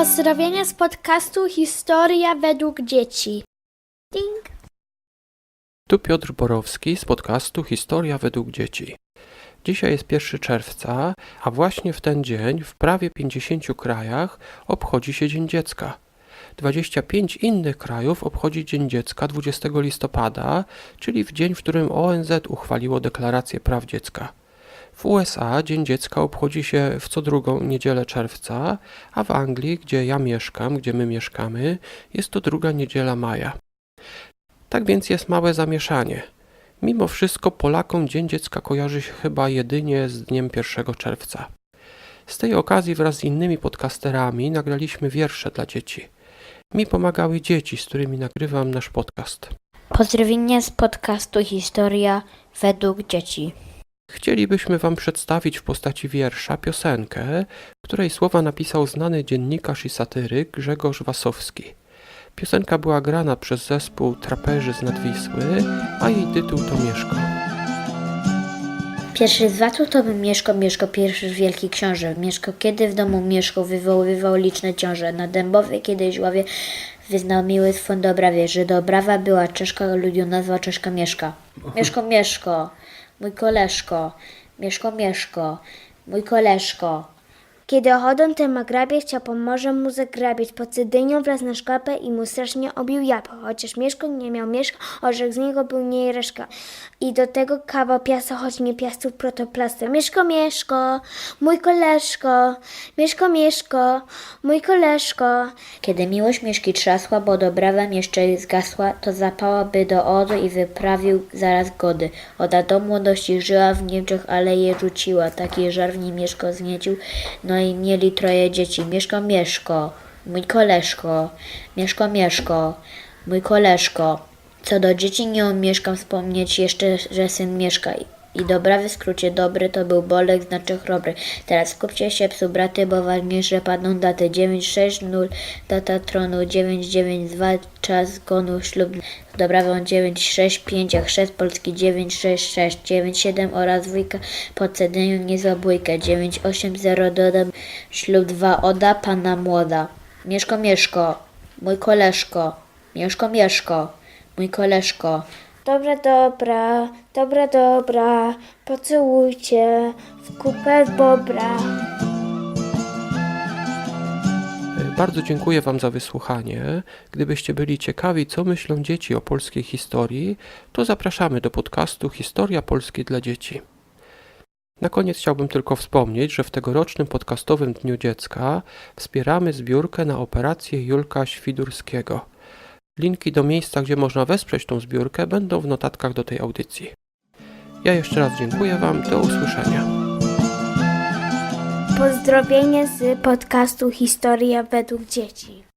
Pozdrowienia z podcastu Historia według dzieci. Ding. Tu Piotr Borowski z podcastu Historia według dzieci. Dzisiaj jest 1 czerwca, a właśnie w ten dzień w prawie 50 krajach obchodzi się Dzień Dziecka. 25 innych krajów obchodzi Dzień Dziecka 20 listopada, czyli w dzień, w którym ONZ uchwaliło Deklarację Praw Dziecka. W USA Dzień Dziecka obchodzi się w co drugą niedzielę czerwca, a w Anglii, gdzie ja mieszkam, gdzie my mieszkamy, jest to druga niedziela maja. Tak więc jest małe zamieszanie. Mimo wszystko Polakom Dzień Dziecka kojarzy się chyba jedynie z dniem 1 czerwca. Z tej okazji wraz z innymi podcasterami nagraliśmy wiersze dla dzieci. Mi pomagały dzieci, z którymi nagrywam nasz podcast. Pozdrowienia z podcastu Historia według dzieci. Chcielibyśmy Wam przedstawić w postaci wiersza piosenkę, której słowa napisał znany dziennikarz i satyryk Grzegorz Wasowski. Piosenka była grana przez zespół Traperzy z Nadwisły, a jej tytuł to Mieszko. Pierwszy z watów to by Mieszko, Mieszko, pierwszy wielki książę. Mieszko kiedy w domu mieszkał, wywoływał liczne ciąże. Na dębowej kiedyś ławie wyznał miły swą dobrawie, że dobrawa była Czeszka, ludziom nazwa Czeszka Mieszka. Mieszko, Mieszko, mój koleżko, Mieszko, Mieszko, mój koleżko. Kiedy ochodą ten ma grabie, chciał pomoże mu zagrabić pod cydynią wraz na szkapę i mu strasznie obił jabłko. Chociaż Mieszko nie miał mieszka, orzech z niego był nie reszka. I do tego kawał piasta, choć nie piastów protoplaster. Mieszko, Mieszko, mój koleżko, Mieszko, Mieszko, mój koleżko. Kiedy miłość Mieszki trzasła, bo dobrawa jeszcze zgasła, to zapałaby do Odo i wyprawił zaraz gody. Oda do młodości żyła w Niemczech, ale je rzuciła. Taki żar w nim Mieszko zniecił, no i mieli troje dzieci. Mieszko, Mieszko, mój koleżko, Mieszko, Mieszko, mój koleżko. Co do dzieci nie umieszkam wspomnieć jeszcze, że syn mieszka. I dobra w skrócie dobry to był Bolek, znaczy chrobry. Teraz skupcie się psu braty, bo ważniejsze padną. Daty 960 data tronu 992 czas zgonu ślub. Dobrawą 965 jak chrzest polski 966 97 oraz dwójka po cedzeniu niezłobójkę 980 dodam. Ślub 2 oda pana młoda. Mieszko Mieszko, mój koleżko, Mieszko Mieszko, mój koleżko. Dobra, dobra, dobra, dobra, pocałujcie w kupę bobra. Bardzo dziękuję Wam za wysłuchanie. Gdybyście byli ciekawi, co myślą dzieci o polskiej historii, to zapraszamy do podcastu Historia Polskiej dla Dzieci. Na koniec chciałbym tylko wspomnieć, że w tegorocznym podcastowym Dniu Dziecka wspieramy zbiórkę na operację Julka Świdurskiego. Linki do miejsca, gdzie można wesprzeć tą zbiórkę, będą w notatkach do tej audycji. Ja jeszcze raz dziękuję Wam. Do usłyszenia. Pozdrowienia z podcastu Historia według dzieci.